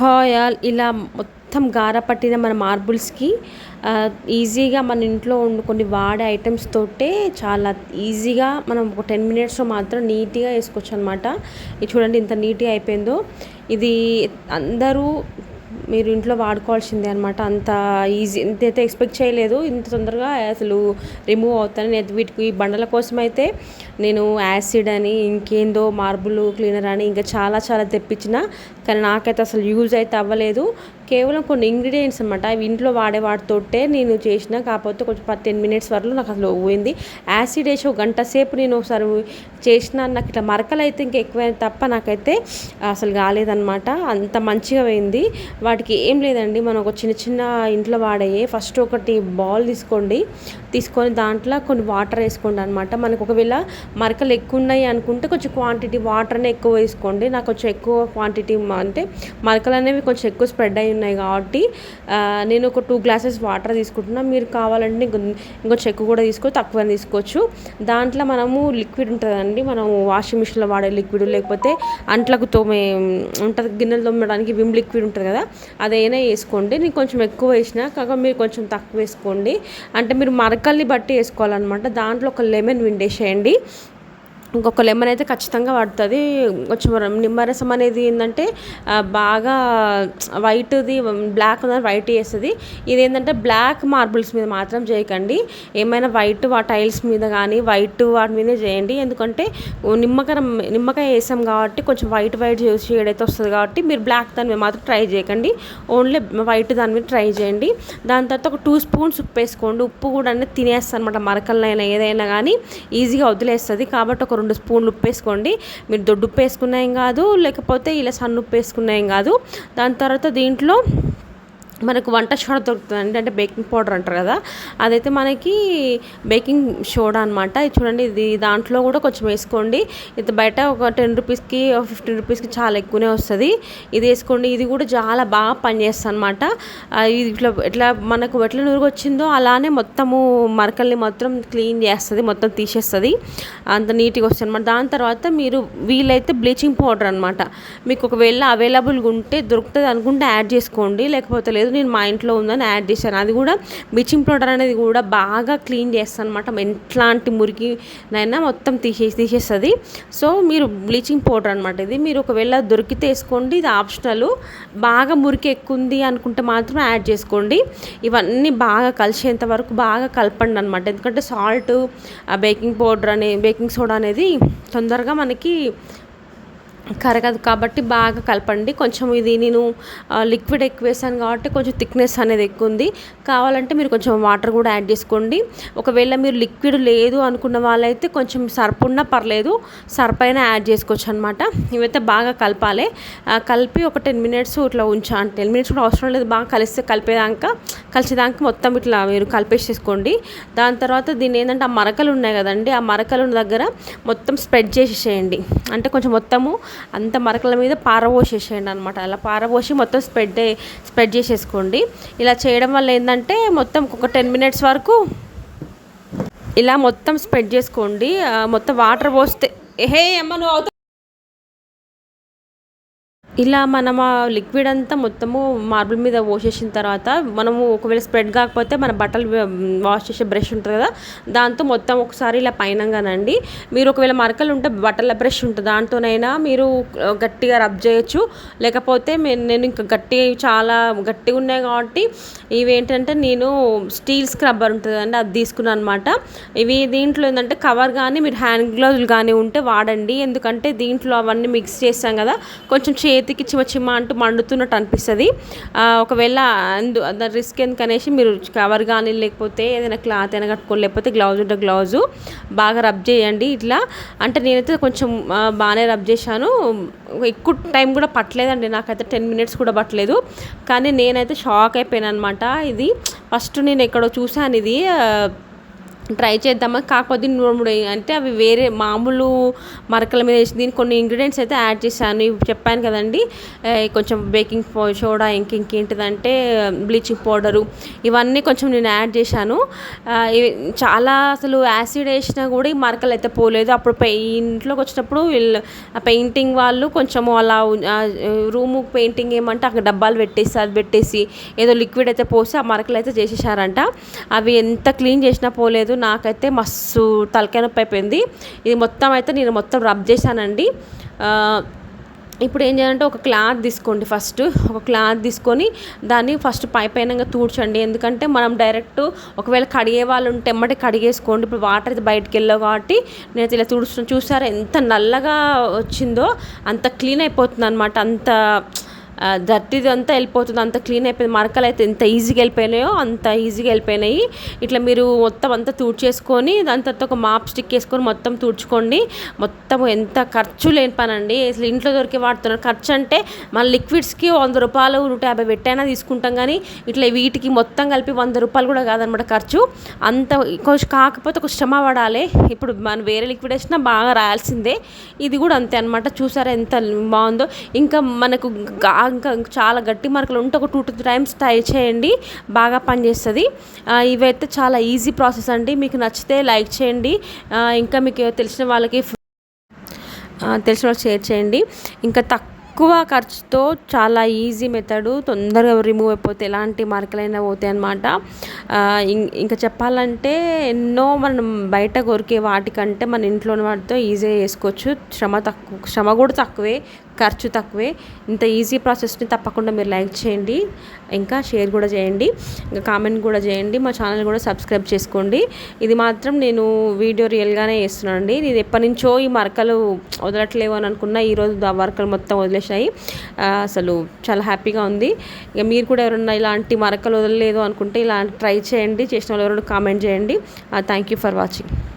హాయల్ ఇలా మొత్తం గార పట్టిన మన మార్బుల్స్కి ఈజీగా మన ఇంట్లో ఉండు కొన్ని వాడే ఐటమ్స్ తోటే చాలా ఈజీగా మనం ఒక టెన్ మినిట్స్లో మాత్రం నీట్గా వేసుకోవచ్చు అనమాట ఇది చూడండి ఇంత నీట్గా అయిపోయిందో. ఇది అందరూ మీరు ఇంట్లో వాడుకోవాల్సిందే అనమాట అంత ఈజీ ఇంతైతే ఎక్స్పెక్ట్ చేయలేదు. ఇంత తొందరగా అసలు రిమూవ్ అవుతాను. నేను వీటికి ఈ బండల కోసం అయితే నేను యాసిడ్ అని ఇంకేందో మార్బుల్ క్లీనర్ అని ఇంకా చాలా చాలా తెప్పించిన. కానీ నాకైతే అసలు యూజ్ అయితే అవ్వలేదు. కేవలం కొన్ని ఇంగ్రీడియంట్స్ అనమాట అవి ఇంట్లో వాడే వాటితోటే నేను చేసిన. కాకపోతే కొంచెం పది టెన్ మినిట్స్ వరకు నాకు అసలు పోయింది. యాసిడ్ వేసి ఒక గంట సేపు నేను ఒకసారి చేసిన నాకు ఇట్లా మరకలు అయితే ఇంకా ఎక్కువైన తప్ప నాకైతే అసలు కాలేదన్నమాట. అంత మంచిగా పోయింది. వాటికి ఏం లేదండి. మనం ఒక చిన్న చిన్న ఇంట్లో వాడేవి ఫస్ట్ ఒకటి బాల్ తీసుకోండి. తీసుకొని దాంట్లో కొన్ని వాటర్ వేసుకోండి అనమాట మనకు ఒకవేళ మరకలు ఎక్కువ ఉన్నాయి అనుకుంటే కొంచెం క్వాంటిటీ వాటర్నే ఎక్కువ వేసుకోండి. నాకు కొంచెం ఎక్కువ క్వాంటిటీ అంటే మరకలు అనేవి కొంచెం ఎక్కువ స్ప్రెడ్ అయి ఉన్నాయి కాబట్టి నేను ఒక టూ గ్లాసెస్ వాటర్ తీసుకుంటున్నా. మీరు కావాలంటే ఇంకో ఇంకొంచెం ఎక్కువ కూడా తీసుకోవచ్చు తక్కువ తీసుకోవచ్చు. దాంట్లో మనము లిక్విడ్ ఉంటుందండి. మనం వాషింగ్ మిషన్లో వాడే లిక్విడ్ లేకపోతే అంట్లకు తోమే ఉంటుంది. గిన్నెలు తోమడానికి విమ్ లిక్విడ్ ఉంటుంది కదా. అదైనా వేసుకోండి. నేను కొంచెం ఎక్కువ వేసిన కాక మీరు కొంచెం తక్కువ వేసుకోండి. అంటే మీరు మరకల్ని బట్టి వేసుకోవాలన్నమాట. దాంట్లో ఒక లెమన్ విండేసేయండి. ఇంకొక లెమన్ అయితే ఖచ్చితంగా పడుతుంది కొంచెం నిమ్మరసం అనేది ఏంటంటే బాగా వైట్ది బ్లాక్ ఉన్నది వైట్ చేస్తుంది. ఇది ఏంటంటే బ్లాక్ మార్బుల్స్ మీద మాత్రం చేయకండి. ఏమైనా వైట్ ఆ టైల్స్ మీద కానీ వైట్ వాటి మీదే చేయండి. ఎందుకంటే నిమ్మకాయ నిమ్మకాయ వేసాం కాబట్టి కొంచెం వైట్ వైట్ షేడ్ అయితే వస్తుంది కాబట్టి మీరు బ్లాక్ దాని మీద మాత్రం ట్రై చేయకండి. ఓన్లీ వైట్ దాని మీద ట్రై చేయండి. దాని తర్వాత ఒక టూ స్పూన్స్ ఉప్పు వేసుకోండి. ఉప్పు కూడా అనేది తినేస్తాను అనమాట మరకలనైనా ఏదైనా కానీ ఈజీగా వదిలేస్తుంది. కాబట్టి ఒక రెండు స్పూన్లు ఉప్పు వేసుకోండి. మీరు దొడ్డు ఉప్పు వేసుకున్నా ఏం కాదు లేకపోతే ఇలా సన్న ఉప్పు వేసుకున్నా ఏం కాదు. దాని తర్వాత దీంట్లో మనకు వంట సోడా దొరుకుతుంది అంటే బేకింగ్ పౌడర్ అంటారు కదా. అదైతే మనకి బేకింగ్ సోడా అనమాట ఇది చూడండి ఇది దాంట్లో కూడా కొంచెం వేసుకోండి. ఇది బయట ఒక టెన్ రూపీస్కి ఫిఫ్టీన్ రూపీస్కి చాలా ఎక్కువనే వస్తుంది. ఇది వేసుకోండి. ఇది కూడా చాలా బాగా పనిచేస్తుంది అనమాట ఇది ఇట్లా ఎట్లా మనకు ఎట్లా నురుగు వచ్చిందో అలానే మొత్తము మరకల్ని మాత్రం క్లీన్ చేస్తుంది మొత్తం తీసేస్తుంది. అంత నీట్గా వస్తుంది అనమాట దాని తర్వాత మీరు వీలైతే బ్లీచింగ్ పౌడర్ అనమాట మీకు ఒకవేళ అవైలబుల్గా ఉంటే దొరుకుతుంది అనుకుంటే యాడ్ చేసుకోండి. లేకపోతే లేదు నేను మా ఇంట్లో ఉందని యాడ్ చేశాను. అది కూడా బ్లీచింగ్ పౌడర్ అనేది కూడా బాగా క్లీన్ చేస్తాను అనమాట ఎట్లాంటి మురికినైనా మొత్తం తీసేసి తీసేస్తుంది. సో మీరు బ్లీచింగ్ పౌడర్ అనమాట ఇది. మీరు ఒకవేళ దొరికితే వేసుకోండి. ఇది ఆప్షనల్. బాగా మురికి ఎక్కువ ఉంది అనుకుంటే మాత్రం యాడ్ చేసుకోండి. ఇవన్నీ బాగా కలిసేంత వరకు బాగా కలపండి అనమాట ఎందుకంటే సాల్ట్ బేకింగ్ పౌడర్ అనే బేకింగ్ సోడా అనేది తొందరగా మనకి కరగదు కాబట్టి బాగా కలపండి. కొంచెం ఇది నేను లిక్విడ్ ఎక్కువ వేసాను కాబట్టి కొంచెం థిక్నెస్ అనేది ఎక్కువ ఉంది కావాలంటే మీరు కొంచెం వాటర్ కూడా యాడ్ చేసుకోండి. ఒకవేళ మీరు లిక్విడ్ లేదు అనుకున్న వాళ్ళైతే కొంచెం సర్ప్ ఉన్నా పర్లేదు సర్ప్ అయినా యాడ్ చేసుకోవచ్చు అనమాట ఇవైతే బాగా కలపాలి. కలిపి ఒక టెన్ మినిట్స్ ఇట్లా ఉంచా టెన్ మినిట్స్ కూడా అవసరం లేదు బాగా కలిస్తే కలిపేదాకా కలిసేదాకా మొత్తం ఇట్లా మీరు కలిపేసేసుకోండి. దాని తర్వాత దీన్ని ఏంటంటే ఆ మరకలు ఉన్నాయి కదండి ఆ మరకలు దగ్గర మొత్తం స్ప్రెడ్ చేసేసేయండి. అంటే కొంచెం మొత్తము అంత మరకల మీద పారబోసేసేయండి అనమాట అలా పారబోసి మొత్తం స్ప్రెడ్ స్ప్రెడ్ చేసేసుకోండి. ఇలా చేయడం వల్ల ఏంటంటే మొత్తం ఒక టెన్ మినిట్స్ వరకు ఇలా మొత్తం స్ప్రెడ్ చేసుకోండి. మొత్తం వాటర్ పోస్తే హే అమ్మ నువ్వు ఇలా మనం ఆ లిక్విడ్ అంతా మొత్తము మార్బుల్ మీద పోసేసిన తర్వాత మనము ఒకవేళ స్ప్రెడ్ కాకపోతే మన బట్టలు వాష్ చేసే బ్రష్ ఉంటుంది కదా దాంతో మొత్తం ఒకసారి ఇలా పైనంగానండి. మీరు ఒకవేళ మరకలు ఉంటే బట్టల బ్రష్ ఉంటుంది దాంతోనైనా మీరు గట్టిగా రబ్ చేయొచ్చు. లేకపోతే నేను ఇంకా గట్టి చాలా గట్టిగా ఉన్నాయి కాబట్టి ఇవి ఏంటంటే నేను స్టీల్ స్క్రబ్బర్ ఉంటుంది అండి అది తీసుకున్నాను అనమాట ఇవి దీంట్లో ఏంటంటే కవర్ కానీ మీరు హ్యాండ్ గ్లౌజులు కానీ ఉంటే వాడండి. ఎందుకంటే దీంట్లో అవన్నీ మిక్స్ చేస్తాం కదా కొంచెం చేతి చేతికి చిమ చిమ అంటూ మండుతున్నట్టు అనిపిస్తుంది. ఒకవేళ అందు దాని రిస్క్ ఎందుకనేసి మీరు కవర్ కానీ లేకపోతే ఏదైనా క్లాత్ అయినా కట్టుకోండి లేకపోతే గ్లౌజ్ ఉంటే గ్లౌజు బాగా రబ్ చేయండి ఇట్లా. అంటే నేనైతే కొంచెం బాగానే రబ్ చేశాను. ఎక్కువ టైం కూడా పట్టలేదండి నాకైతే టెన్ మినిట్స్ కూడా పట్టలేదు. కానీ నేనైతే షాక్ అయిపోయాను అనమాట ఇది ఫస్ట్ నేను ఎక్కడో చూశాను ఇది ట్రై చేద్దామా? కాకపోతే మూడు అంటే అవి వేరే మామూలు మరకల మీద వేసి దీనికి కొన్ని ఇంగ్రీడియంట్స్ అయితే యాడ్ చేశాను. ఇవి చెప్పాను కదండి. కొంచెం బేకింగ్ సోడా ఇంక ఇంకేంటిదంటే బ్లీచింగ్ పౌడరు ఇవన్నీ కొంచెం నేను యాడ్ చేశాను. చాలా అసలు యాసిడ్ వేసినా కూడా ఈ మరకలు అయితే పోలేదు. అప్పుడు ఇంట్లోకి వచ్చినప్పుడు వీళ్ళు పెయింటింగ్ వాళ్ళు కొంచెము అలా రూము పెయింటింగ్ ఏమంటే అక్కడ డబ్బాలు పెట్టేసి అది పెట్టేసి ఏదో లిక్విడ్ అయితే పోసి ఆ మరకలు అయితే చేసేసారంట. అవి ఎంత క్లీన్ చేసినా పోలేదు. నాకైతే మస్తు తలకాయ నొప్పి అయిపోయింది. ఇది మొత్తం అయితే నేను మొత్తం రబ్ చేశానండి. ఇప్పుడు ఏం చేయాలంటే ఒక క్లాత్ తీసుకోండి ఫస్ట్ ఒక క్లాత్ తీసుకొని దాన్ని ఫస్ట్ పై పైన తూడ్చండి. ఎందుకంటే మనం డైరెక్ట్ ఒకవేళ కడిగే వాళ్ళు ఉంటే ఎమ్మటి కడిగేసుకోండి. ఇప్పుడు వాటర్ అయితే బయటకు వెళ్ళావు కాబట్టి నేను ఇలా తుడుచు చూసారా ఎంత నల్లగా వచ్చిందో అంత క్లీన్ అయిపోతుంది అనమాట అంత దట్టిది అంతా వెళ్ళిపోతుంది. అంత క్లీన్ అయిపోయింది. మరకలు అయితే ఎంత ఈజీగా వెళ్ళిపోయినాయో అంత ఈజీగా వెళ్ళిపోయినాయి. ఇట్లా మీరు మొత్తం అంతా తుడిచేసుకొని దాని తర్వాత ఒక మాప్ స్టిక్ వేసుకొని మొత్తం తుడుచుకోండి. మొత్తం ఎంత ఖర్చు లేని పని అండి అసలు ఇంట్లో దొరికి వాడుతున్నారు. ఖర్చు అంటే మన లిక్విడ్స్కి వంద రూపాయలు నూట యాభై పెట్టైనా తీసుకుంటాం కానీ ఇట్లా వీటికి మొత్తం కలిపి వంద రూపాయలు కూడా కాదనమాట ఖర్చు. అంత కొంచెం కాకపోతే ఒక శ్రమ పడాలి. ఇప్పుడు మనం వేరే లిక్విడ్ వేసినా బాగా రాయాల్సిందే. ఇది కూడా అంతే అనమాట చూసారా ఎంత బాగుందో. ఇంకా మనకు ఇంకా చాలా గట్టి మార్కులు ఉంటే ఒక టూ టూ టైమ్స్ ట్రై చేయండి. బాగా పనిచేస్తుంది. ఇవైతే చాలా ఈజీ ప్రాసెస్ అండి. మీకు నచ్చితే లైక్ చేయండి. ఇంకా మీకు తెలిసిన వాళ్ళకి తెలిసిన వాళ్ళకి షేర్ చేయండి. ఇంకా తక్కువ తక్కువ ఖర్చుతో చాలా ఈజీ మెథడ్ తొందరగా రిమూవ్ అయిపోతే ఎలాంటి మార్కులైనా పోతాయి అనమాట ఇంకా చెప్పాలంటే ఎన్నో మనం బయట కొరికే వాటికంటే మన ఇంట్లోని వాటితో ఈజీగా చేసుకోవచ్చు. శ్రమ తక్కువ శ్రమ కూడా తక్కువే. ఖర్చు తక్కువే. ఇంత ఈజీ ప్రాసెస్ని తప్పకుండా మీరు లైక్ చేయండి. ఇంకా షేర్ కూడా చేయండి. ఇంకా కామెంట్ కూడా చేయండి. మా ఛానల్ కూడా సబ్స్క్రైబ్ చేసుకోండి. ఇది మాత్రం నేను వీడియో రియల్గానే చేస్తున్నాను అండి నేను ఎప్పటి నుంచో ఈ మరకలు వదలట్లేవు అని అనుకున్నా ఈరోజు ఆ మరకలు మొత్తం వదిలేసాయి అసలు చాలా హ్యాపీగా ఉంది. ఇక మీరు కూడా ఎవరన్నా ఇలాంటి మరకలు వదలలేదు అనుకుంటే ఇలా ట్రై చేయండి. చేసిన వాళ్ళు ఎవరైనా కామెంట్ చేయండి. Thank you for watching